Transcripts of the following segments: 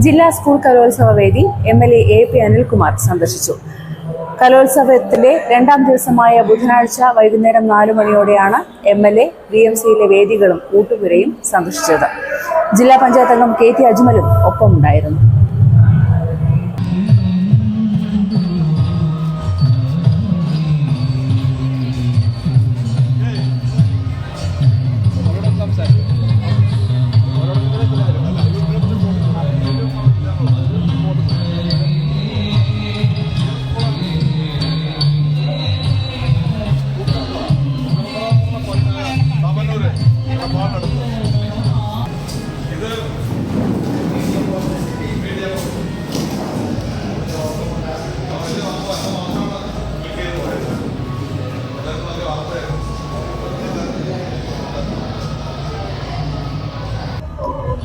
ജില്ലാ സ്കൂൾ കലോത്സവ വേദി M L A A P Anilkumar സന്ദർശിച്ചു. കലോത്സവത്തിലെ രണ്ടാം ദിവസമായ ബുധനാഴ്ച വൈകുന്നേരം നാലു മണിയോടെയാണ് M L A V M സിയിലെ വേദികളും ഊട്ടുപുരയും സന്ദർശിച്ചത്. ജില്ലാ പഞ്ചായത്ത് അംഗം കെ ടി അജ്മലും ഒപ്പമുണ്ടായിരുന്നു.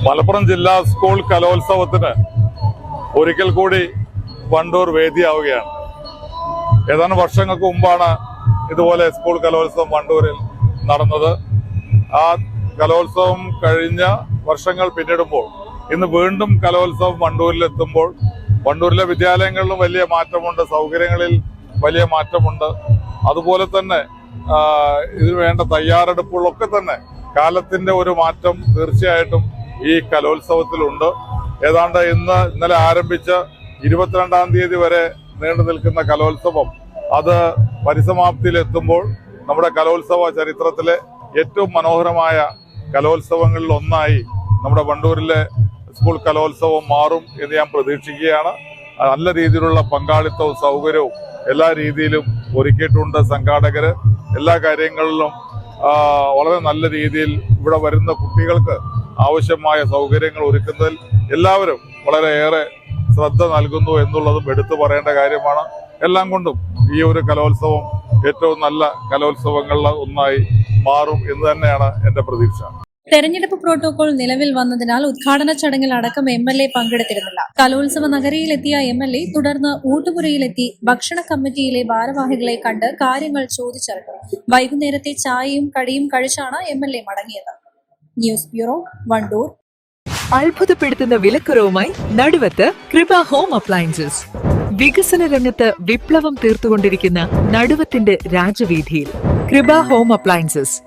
മലപ്പുറം ജില്ലാ സ്കൂൾ കലോത്സവത്തിന് ഒരിക്കൽ കൂടി വണ്ടൂർ വേദിയാവുകയാണ്. ഏതാനും വർഷങ്ങൾക്ക് മുമ്പാണ് ഇതുപോലെ സ്കൂൾ കലോത്സവം വണ്ടൂരിൽ നടന്നത്. ആ കലോത്സവം കഴിഞ്ഞ വർഷങ്ങൾ പിന്നിടുമ്പോൾ ഇന്ന് വീണ്ടും കലോത്സവം വണ്ടൂരിലെത്തുമ്പോൾ വണ്ടൂരിലെ വിദ്യാലയങ്ങളിലും വലിയ മാറ്റമുണ്ട് സൗകര്യങ്ങളിൽ വലിയ മാറ്റമുണ്ട്. അതുപോലെ തന്നെ ഇതിന് വേണ്ട തയ്യാറെടുപ്പുകളൊക്കെ തന്നെ കാലത്തിന്റെ ഒരു മാറ്റം തീർച്ചയായിട്ടും ഈ കലോത്സവത്തിലുണ്ട്. ഏതാണ്ട് ഇന്ന് ഇന്നലെ ആരംഭിച്ച ഇരുപത്തിരണ്ടാം തീയതി വരെ നീണ്ടു നിൽക്കുന്ന കലോത്സവം അത് പരിസമാപ്തിയിലെത്തുമ്പോൾ നമ്മുടെ കലോത്സവ ചരിത്രത്തിലെ ഏറ്റവും മനോഹരമായ കലോത്സവങ്ങളിൽ ഒന്നായി നമ്മുടെ വണ്ടൂരിലെ സ്കൂൾ കലോത്സവം മാറും എന്ന് ഞാൻ പ്രതീക്ഷിക്കുകയാണ്. നല്ല രീതിയിലുള്ള പങ്കാളിത്തവും സൗകര്യവും എല്ലാ രീതിയിലും ഒരുക്കിയിട്ടുണ്ട് സംഘാടകര്. എല്ലാ കാര്യങ്ങളിലും വളരെ നല്ല രീതിയിൽ ഇവിടെ വരുന്ന കുട്ടികൾക്ക് ആവശ്യമായ സൗകര്യങ്ങൾ ഒരുക്കുന്നതിൽ എല്ലാവരും വളരെയേറെ ശ്രദ്ധ നൽകുന്നു എന്നുള്ളതും എടുത്തു പറയേണ്ട കാര്യമാണ്. എല്ലാം കൊണ്ടും ഈ ഒരു കലോത്സവം ഏറ്റവും നല്ല കലോത്സവങ്ങളിൽ ഒന്നായി മാറും എന്ന് തന്നെയാണ് എന്റെ പ്രതീക്ഷ. തെരഞ്ഞെടുപ്പ് പ്രോട്ടോകോൾ നിലവിൽ വന്നതിനാൽ ഉദ്ഘാടന ചടങ്ങിൽ അടക്കം എം എൽ എ പങ്കെടുത്തിരുന്നില്ല. കലോത്സവ നഗരിയിലെത്തിയ എം എൽ എ തുടർന്ന് ഊട്ടുപുരയിലെത്തി ഭക്ഷണ കമ്മിറ്റിയിലെ ഭാരവാഹികളെ കണ്ട് കാര്യങ്ങൾ ചോദിച്ചറിഞ്ഞു. വൈകുന്നേരത്തെ ചായയും കടിയും കഴിച്ചാണ് എം എൽ എ മടങ്ങിയത്. News bureau Wandoor. അത്ഭുതപ്പെടുത്തുന്ന വിലക്കുറവുമായി നടുവത്ത് കൃപ ഹോം അപ്ലയൻസസ്. വികസന രംഗത്ത് വിപ്ലവം തീർത്തുകൊണ്ടിരിക്കുന്ന നടുവത്തിന്റെ രാജവീതിയിൽ കൃപ ഹോം അപ്ലയൻസസ്.